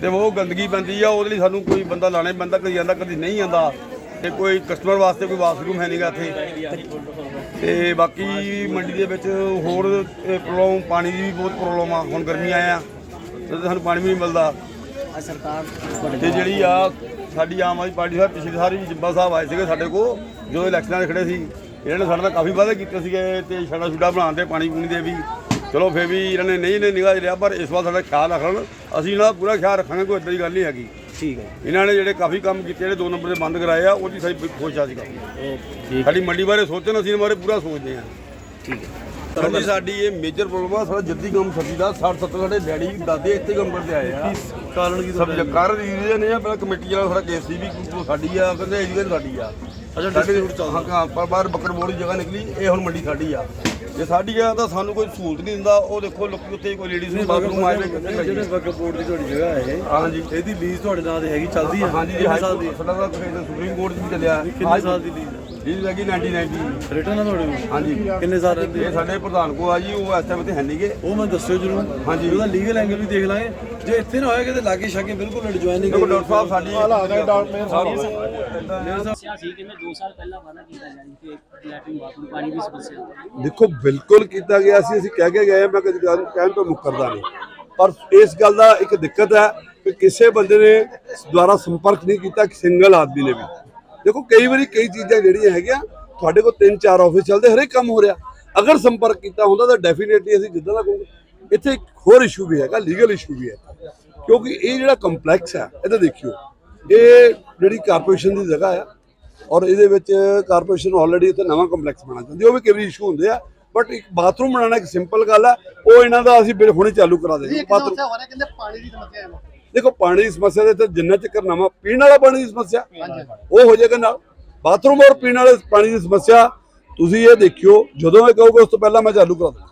ਤੇ ਉਹ ਗੰਦਗੀ ਪੈਂਦੀ ਆ, ਉਹਦੇ ਲਈ ਸਾਨੂੰ ਕੋਈ ਬੰਦਾ ਲਾਣੇ ਬੰਦਾ ਕਦੀ ਜਾਂਦਾ ਕਦੀ ਨਹੀਂ ਆਂਦਾ। ਤੇ ਕੋਈ ਕਸਟਮਰ ਵਾਸਤੇ ਕੋਈ ਵਾਸ਼ਰੂਮ ਹੈ ਨਹੀਂਗਾ ਇੱਥੇ। ਤੇ ਬਾਕੀ ਮੰਡੀ ਦੇ ਵਿੱਚ ਹੋਰ ਪ੍ਰੋਬਲਮ ਪਾਣੀ ਦੀ ਵੀ ਬਹੁਤ ਪ੍ਰੋਬਲਮ ਆ। ਹੁਣ ਗਰਮੀ ਆਇਆ, ਤੇ ਸਾਨੂੰ ਪਾਣੀ ਵੀ ਨਹੀਂ ਮਿਲਦਾ। ਸਰਕਾਰ ਤੇ ਜਿਹੜੀ ਆ, ਸਾਡੀ ਆਮ ਆਦਮੀ ਪਾਰਟੀ ਸਾਹਿਬ ਪਿਛਲੀ ਸਾਰੀ ਜਿੰਬਾ ਸਾਹਿਬ ਆਏ ਸੀਗੇ ਸਾਡੇ ਕੋਲ, ਜਦੋਂ ਇਲੈਕਸ਼ਨਾਂ 'ਚ ਖੜੇ ਸੀ, ਇਹਨਾਂ ਨੇ ਸਾਡੇ ਨਾਲ ਕਾਫੀ ਵਾਅਦੇ ਕੀਤੇ ਸੀਗੇ, ਤੇ ਛੜਾ ਛੁੜਾ ਬਣਾਉਣ ਦੇ ਪਾਣੀ ਪੂਣੀ ਦੇ ਵੀ। ਚਲੋ ਫੇਰ ਵੀ ਇਹਨਾਂ ਨੇ ਨਹੀਂ ਨੇ ਨਿਗਾਹ 'ਚ ਲਿਆ ਪਰ ਇਸ ਵਾਰ ਸਾਡਾ ਖਿਆਲ ਰੱਖਣ ਅਸੀਂ ਇਹਨਾਂ ਦਾ ਪੂਰਾ ਖਿਆਲ ਰੱਖਾਂਗੇ ਕੋਈ ਇਦਾਂ ਦੀ ਗੱਲ ਨਹੀਂ ਹੈਗੀ। ਠੀਕ ਹੈ। ਇਹਨਾਂ ਨੇ ਜਿਹੜੇ ਕਾਫੀ ਕੰਮ ਕੀਤੇ ਜਿਹੜੇ ਦੋ ਨੰਬਰ ਦੇ ਬੰਦ ਕਰਾਏ ਆ ਉਹਦੀ ਸਾਡੀ ਖੁਸ਼ ਆ ਸੀਗਾ ਸਾਡੀ ਮੰਡੀ ਬਾਰੇ ਸੋਚਣ ਅਸੀਂ ਇਹਨਾਂ ਬਾਰੇ ਪੂਰਾ ਸੋਚਦੇ ਹਾਂ। ਠੀਕ ਹੈ। ਸਾਡੀ ਸਾਡੀ ਇਹ ਮੇਜਰ ਪ੍ਰੋਬਲਮ ਆ ਸਾਡਾ ਜੱਦੀ ਕੰਮ ਸਬਜ਼ੀ ਦਾ 60 70 ਸਾਡੇ ਡੈਡੀ ਦਾਦੇ ਇੱਥੇ ਕੰਮ ਕਰਦੇ ਆਏ ਆ। ਕਾਰਨ ਕੀ ਸਭ ਕਰ ਰੀਜਨ ਇਹ ਆ ਪਹਿਲਾਂ ਕਮੇਟੀ ਵਾਲਾ ਸਾਡਾ ਕੇਸ ਸੀ ਵੀ ਸਾਡੀ ਆ ਕਹਿੰਦੇ ਇਹ ਸਾਡੀ ਆ। ਅੱਛਾ ਸਾਡੇ ਹਾਂ ਹਾਂ, ਪਰ ਬਾਹਰ ਬੱਕਰ ਬੋੜੀ ਜਗ੍ਹਾ ਨਿਕਲੀ ਇਹ ਹੁਣ ਮੰਡੀ ਸਾਡੀ ਆ। ਜੇ ਸਾਡੀ ਆ ਤਾਂ ਸਾਨੂੰ ਕੋਈ ਸਹੂਲਤ ਨਹੀਂ ਦਿੰਦਾ ਉਹ ਦੇਖੋ ਲੋਕੀ ਉੱਥੇ ਕੋਈ ਲੇਡੀਜ਼ ਨੂੰ ਬਾਥਰੂਮ ਆਏ ਨੇ ਜਿਹੜੇ ਵਕਫ ਬੋਰਡ ਦੀ ਤੁਹਾਡੀ ਜਗ੍ਹਾ ਹੈ ਇਹ ਹਾਂਜੀ ਇਹਦੀ ਲੀਜ਼ ਤੁਹਾਡੇ ਨਾਂ ਤੇ ਹੈਗੀ ਚੱਲਦੀ ਹੈ ਹਾਂਜੀ ਜੀ ਦੀ? ਸਾਡਾ ਤਾਂ ਸੁਪਰੀਮ ਕੋਰਟ 'ਚ ਵੀ ਚੱਲਿਆ। ਕਿੰਨੇ ਸਾਲ ਦੀ ਲੀਜ਼ ਹੈ ਲੀਜ਼ ਲੱਗੀ 1990 ਰਿਟਰਨ ਆ ਤੁਹਾਡੇ ਕੋਲ? ਹਾਂਜੀ। ਕਿੰਨੇ ਸਾਲ ਰਹਿੰਦੀ ਇਹ ਹੈ ਸਾਡੇ ਪ੍ਰਧਾਨ ਕੋ ਆ ਜੀ ਉਹ ਇਸ ਟਾਈਮ ਤੇ ਹੈ ਨਹੀਂਗੇ ਉਹ ਮੈਂ ਦੱਸਿਓ ਜਰੂਰ। ਹਾਂਜੀ। ਉਹਦਾ ਲੀਗਲ ਐਂਗਲ ਵੀ ਦੇਖ ਲਾਂਗੇ। ਜੇ ਇੱਥੇ ਨਾ ਹੋਇਆ ਕਿਤੇ ਲਾਗੇ ਛਾਗੇ ਬਿਲਕੁਲ ਐਡਜੁਆਇਨਿੰਗ ਦੇਖੋ ਡਾਕਟਰ ਸਾਹਿਬ ਸਾਡੀ ਸਮੱਸਿਆ ਸੀ ਕਿ ਮੈਂ 2 ਸਾਲ ਪਹਿਲਾਂ ਵਾਅਦਾ ਕੀਤਾ ਜਾਨੀ ਕਿ ਲੈਟਰਿੰਗ ਬਾਥਰੂਮ ਪਾਣੀ ਦੀ ਸਮੱਸਿਆ ਦੇਖੋ ਬਿਲਕੁਲ ਕੀਤਾ ਗਿਆ ਸੀ ਅਸੀਂ ਕਹਿ ਕੇ ਗਏ ਹਾਂ, ਮੈਂ ਕਦੇ ਗੱਲ ਕਹਿਣ ਤੋਂ ਮੁੱਕਰਦਾ ਨਹੀਂ। ਪਰ ਇਸ ਗੱਲ ਦਾ ਇੱਕ ਦਿੱਕਤ ਹੈ ਕਿ ਕਿਸੇ ਬੰਦੇ ਨੇ ਦੁਆਰਾ ਸੰਪਰਕ ਨਹੀਂ ਕੀਤਾ ਸਿੰਗਲ ਆਦਮੀ ਨੇ ਵੀ। ਦੇਖੋ ਕਈ ਵਾਰੀ ਕਈ ਚੀਜ਼ਾਂ ਜਿਹੜੀਆਂ ਹੈਗੀਆਂ ਤੁਹਾਡੇ ਕੋਲ ਤਿੰਨ ਚਾਰ ਆਫਿਸ ਚੱਲਦੇ ਹਰੇਕ ਕੰਮ ਹੋ ਰਿਹਾ। ਅਗਰ ਸੰਪਰਕ ਕੀਤਾ ਹੁੰਦਾ ਤਾਂ ਡੈਫੀਨੇਟਲੀ ਅਸੀਂ ਜਿੱਦਾਂ ਦਾ ਕਹੋਗੇ। ਇੱਥੇ ਇੱਕ ਹੋਰ ਇਸ਼ੂ ਵੀ ਹੈਗਾ ਲੀਗਲ ਇਸ਼ੂ ਵੀ ਹੈ। ਕਿਉਂਕਿ ਇਹ ਜਿਹੜਾ ਕੰਪਲੈਕਸ ਹੈ ਇਹਦਾ ਦੇਖਿਓ ਇਹ ਜਿਹੜੀ ਕਾਰਪੋਰੇਸ਼ਨ ਦੀ ਜਗ੍ਹਾ ਆ ਔਰ ਇਹਦੇ ਵਿੱਚ ਕਾਰਪੋਰੇਸ਼ਨ ਆਲਰੇਡੀ ਉੱਥੇ ਨਵਾਂ ਕੰਪਲੈਕਸ ਚਾਹੁੰਦੀ ਹੈ। ਉਹ ਵੀ ਕਈ ਵਾਰੀ ਇਸ਼ੂ ਹੁੰਦੇ ਆ ਬਟ ਇੱਕ ਬਾਥਰੂਮ ਬਣਾਉਣਾ ਇੱਕ ਸਿੰਪਲ ਗੱਲ ਹੈ ਉਹ ਇਹਨਾਂ ਦਾ ਅਸੀਂ ਬਿਲ ਹੁਣੇ ਚਾਲੂ ਕਰਾ ਦੇਗੇ ਬਾਥਰੂਮ ਕਹਿੰਦੇ ਪਾਣੀ ਦੀ ਸਮੱਸਿਆ ਹੈ। ਦੇਖੋ ਪਾਣੀ ਦੀ ਸਮੱਸਿਆ ਦੇ ਤੇ ਜਿੰਨਾ ਚੱਕਰ ਨਵਾਂ ਪੀਣ ਵਾਲਾ ਪਾਣੀ ਦੀ ਸਮੱਸਿਆ, ਉਹ ਹੋ ਜਾਏਗਾ ਨਾਲ। ਬਾਥਰੂਮ ਔਰ ਪੀਣ ਵਾਲੇ ਪਾਣੀ ਦੀ ਸਮੱਸਿਆ, ਤੁਸੀਂ ਇਹ ਦੇਖਿਓ, ਜਦੋਂ ਇਹ ਕਹੋਗੇ ਉਸ ਤੋਂ ਪਹਿਲਾਂ ਮੈਂ ਚਾਲੂ ਕਰਾ ਦੂੰ